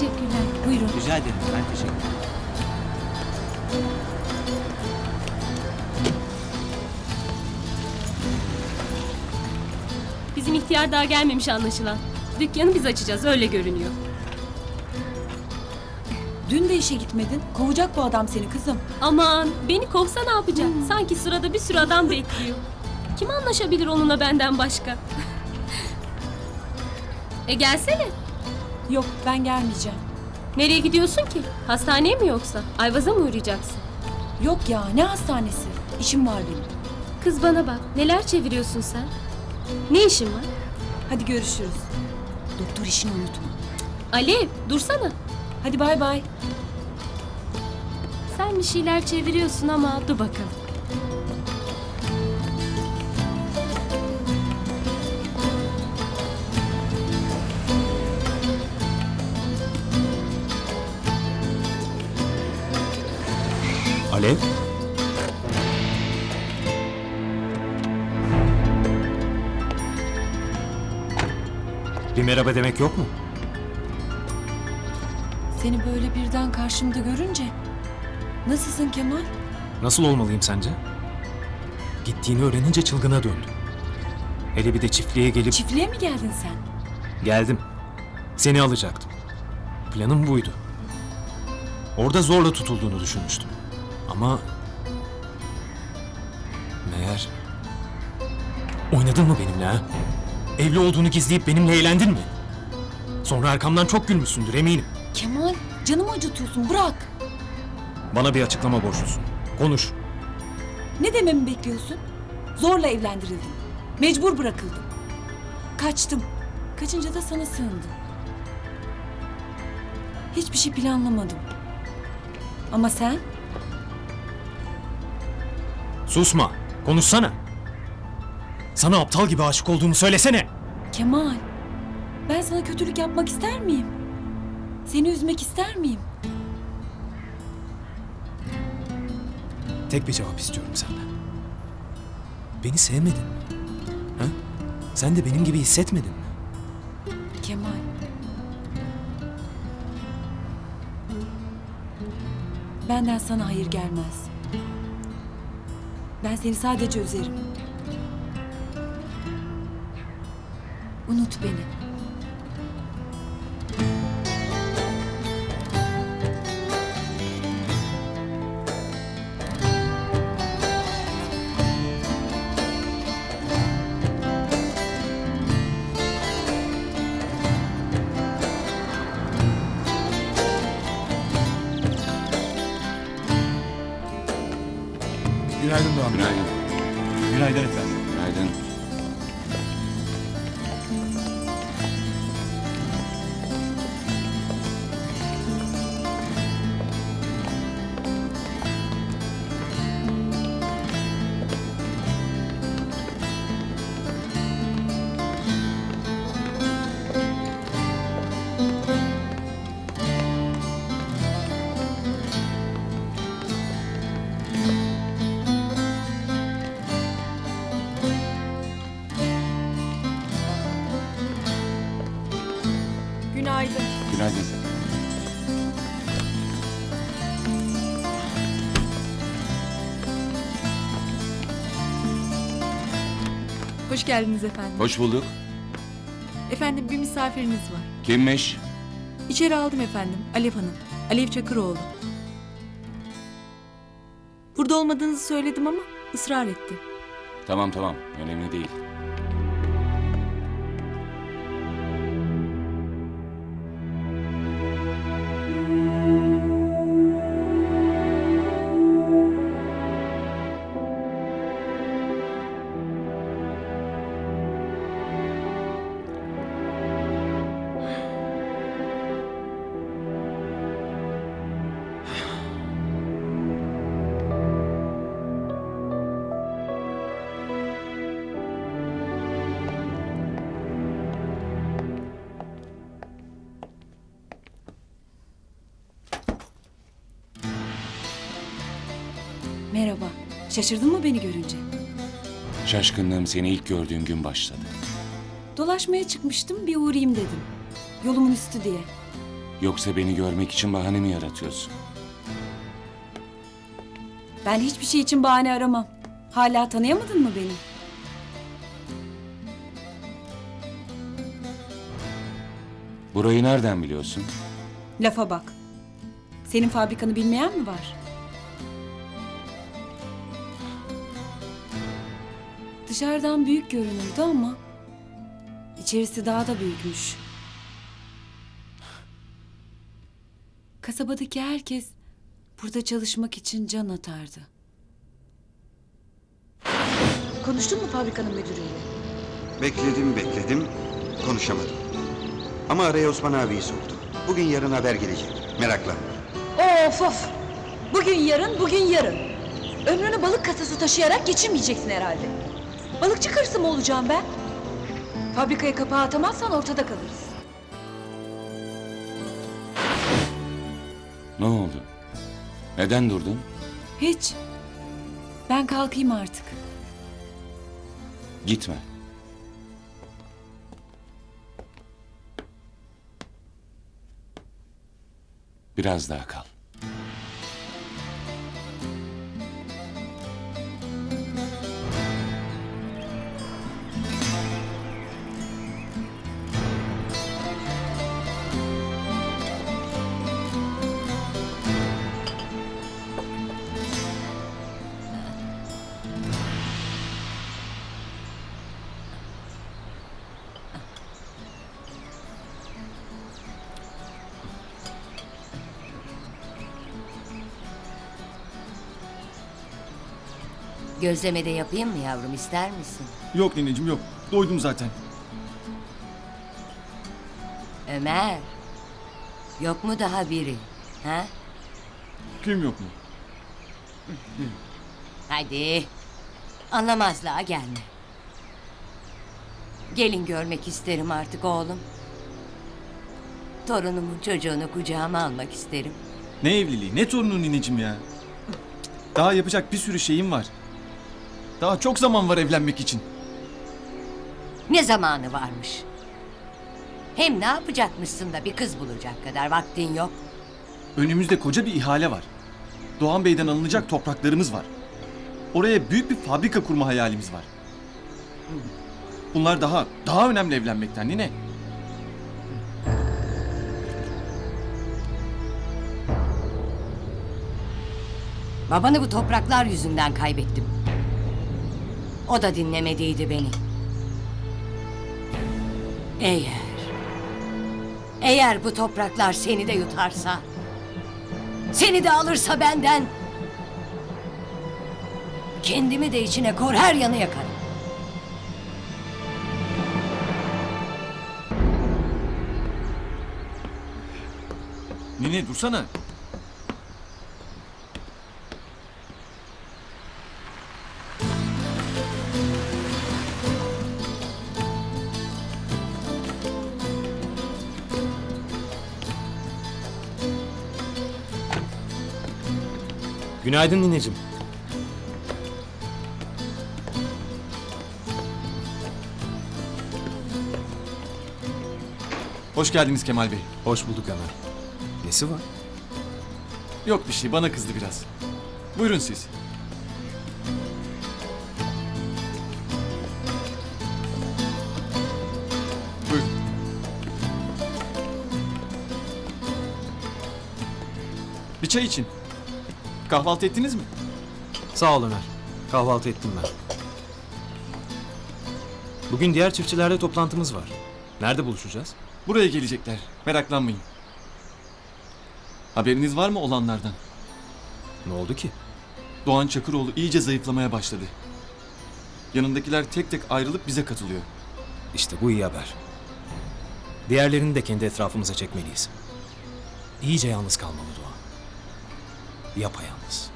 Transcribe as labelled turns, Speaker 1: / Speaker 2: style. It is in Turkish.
Speaker 1: Teşekkürler. Buyurun.
Speaker 2: Rica ederim. Ben teşekkür ederim.
Speaker 3: Bizim ihtiyar daha gelmemiş anlaşılan. Dükkanı biz açacağız öyle görünüyor.
Speaker 1: Dün de işe gitmedin. Kovacak bu adam seni kızım.
Speaker 3: Aman beni kovsa ne yapacak? Sanki sırada bir sürü adam bekliyor. Kim anlaşabilir onunla benden başka? e gelsene.
Speaker 1: Yok ben gelmeyeceğim.
Speaker 3: Nereye gidiyorsun ki? Hastaneye mi yoksa? Ayvaza mı uğrayacaksın?
Speaker 1: Yok ya ne hastanesi? İşim var benim.
Speaker 3: Kız bana bak. Neler çeviriyorsun sen? Ne işin var?
Speaker 1: Hadi görüşürüz. Doktor işini unutma.
Speaker 3: Alev dursana.
Speaker 1: Hadi bay bay.
Speaker 3: Sen bir şeyler çeviriyorsun ama dur bakalım.
Speaker 4: Alev? Bir merhaba demek yok mu?
Speaker 1: Seni böyle birden karşımda görünce... Nasılsın Kemal?
Speaker 4: Nasıl olmalıyım sence? Gittiğini öğrenince çılgına döndüm. Hele bir de çiftliğe gelip
Speaker 1: Çiftliğe mi geldin sen?
Speaker 4: geldim. Seni alacaktım. Planım buydu. Orada zorla tutulduğunu düşünmüştüm. Ama... Meğer... Oynadın mı benimle ha? Evli olduğunu gizleyip benimle eğlendin mi? Sonra arkamdan çok gülmüşsündür eminim.
Speaker 1: Kemal canımı acıtıyorsun bırak.
Speaker 4: Bana bir açıklama borçlusun. Konuş.
Speaker 1: Ne dememi bekliyorsun? Zorla evlendirildim. Mecbur bırakıldım. Kaçtım. Kaçınca da sana sığındım. Hiçbir şey planlamadım. Ama sen
Speaker 4: Susma. Konuşsana. Sana aptal gibi aşık olduğumu söylesene.
Speaker 1: Kemal, ben sana kötülük yapmak ister miyim? Seni üzmek ister miyim?
Speaker 4: Tek bir cevap istiyorum senden. Beni sevmedin mi? Ha? Sen de benim gibi hissetmedin mi?
Speaker 1: Kemal. Benden sana hayır gelmez. Ben seni sadece üzerim. Unut beni.
Speaker 2: Günaydın Doğan.
Speaker 5: Günaydın.
Speaker 2: Günaydın efendim.
Speaker 5: Günaydın.
Speaker 1: Günaydın.
Speaker 6: Hoş geldiniz efendim.
Speaker 5: Hoş bulduk.
Speaker 6: Efendim bir misafiriniz var.
Speaker 5: Kimmiş?
Speaker 6: İçeri aldım efendim. Alev Hanım. Alev Çakıroğlu. Burada olmadığınızı söyledim ama ısrar etti.
Speaker 5: Tamam tamam. Önemli değil.
Speaker 1: Şaşırdın mı beni görünce?
Speaker 5: Şaşkınlığım seni ilk gördüğüm gün başladı.
Speaker 1: Dolaşmaya çıkmıştım bir uğrayayım dedim. Yolumun üstü diye.
Speaker 5: Yoksa beni görmek için bahane mi yaratıyorsun?
Speaker 1: Ben hiçbir şey için bahane aramam. Hala tanıyamadın mı beni?
Speaker 5: Burayı nereden biliyorsun?
Speaker 1: Lafa bak. Senin fabrikanı bilmeyen mi var? Dışarıdan büyük görünürdü ama içerisi daha da büyükmüş. Kasabadaki herkes burada çalışmak için can atardı. Konuştun mu fabrikanın müdürüyle?
Speaker 7: Bekledim bekledim, konuşamadım. Ama araya Osman abiyi soktu. Bugün yarın haber gelecek, meraklanma.
Speaker 1: Of of! Bugün yarın, bugün yarın. Ömrünü balık kasası taşıyarak geçinmeyeceksin herhalde. Balıkçı karısı mı olacağım ben? Fabrikaya kapağı atamazsan ortada kalırız.
Speaker 5: Ne oldu? Neden durdun?
Speaker 1: Hiç. Ben kalkayım artık.
Speaker 5: Gitme. Biraz daha kal.
Speaker 8: Gözleme de yapayım mı yavrum ister misin?
Speaker 2: Yok nineciğim yok. Doydum zaten.
Speaker 8: Ömer. Yok mu daha biri? Ha?
Speaker 2: Kim yok mu?
Speaker 8: Hadi. Anlamazlığa gelme. Gelin görmek isterim artık oğlum. Torunumun çocuğunu kucağıma almak isterim.
Speaker 2: Ne evliliği ne torunu nineciğim ya. Daha yapacak bir sürü şeyim var. Daha çok zaman var evlenmek için.
Speaker 8: Ne zamanı varmış? Hem ne yapacakmışsın da bir kız bulacak kadar vaktin yok.
Speaker 2: Önümüzde koca bir ihale var. Doğan Bey'den alınacak topraklarımız var. Oraya büyük bir fabrika kurma hayalimiz var. Bunlar daha, daha önemli evlenmekten nine.
Speaker 8: Babanı bu topraklar yüzünden kaybettim. O da dinlemediydi beni. Eğer... Eğer bu topraklar seni de yutarsa... Seni de alırsa benden... Kendimi de içine kor her yanı yakarım.
Speaker 2: Nine dursana.
Speaker 4: Günaydın nineciğim.
Speaker 2: Hoş geldiniz Kemal Bey.
Speaker 4: Hoş bulduk Ömer. Nesi var?
Speaker 2: Yok bir şey bana kızdı biraz. Buyurun siz. Buyurun. Bir çay için. Kahvaltı ettiniz mi?
Speaker 4: Sağ ol Ömer. Kahvaltı ettim ben. Bugün diğer çiftçilerle toplantımız var. Nerede buluşacağız?
Speaker 2: Buraya gelecekler. Meraklanmayın. Haberiniz var mı olanlardan?
Speaker 4: Ne oldu ki?
Speaker 2: Doğan Çakıroğlu iyice zayıflamaya başladı. Yanındakiler tek tek ayrılıp bize katılıyor.
Speaker 4: İşte bu iyi haber. Diğerlerini de kendi etrafımıza çekmeliyiz. İyice yalnız kalmalı Doğan. Yapayalnız.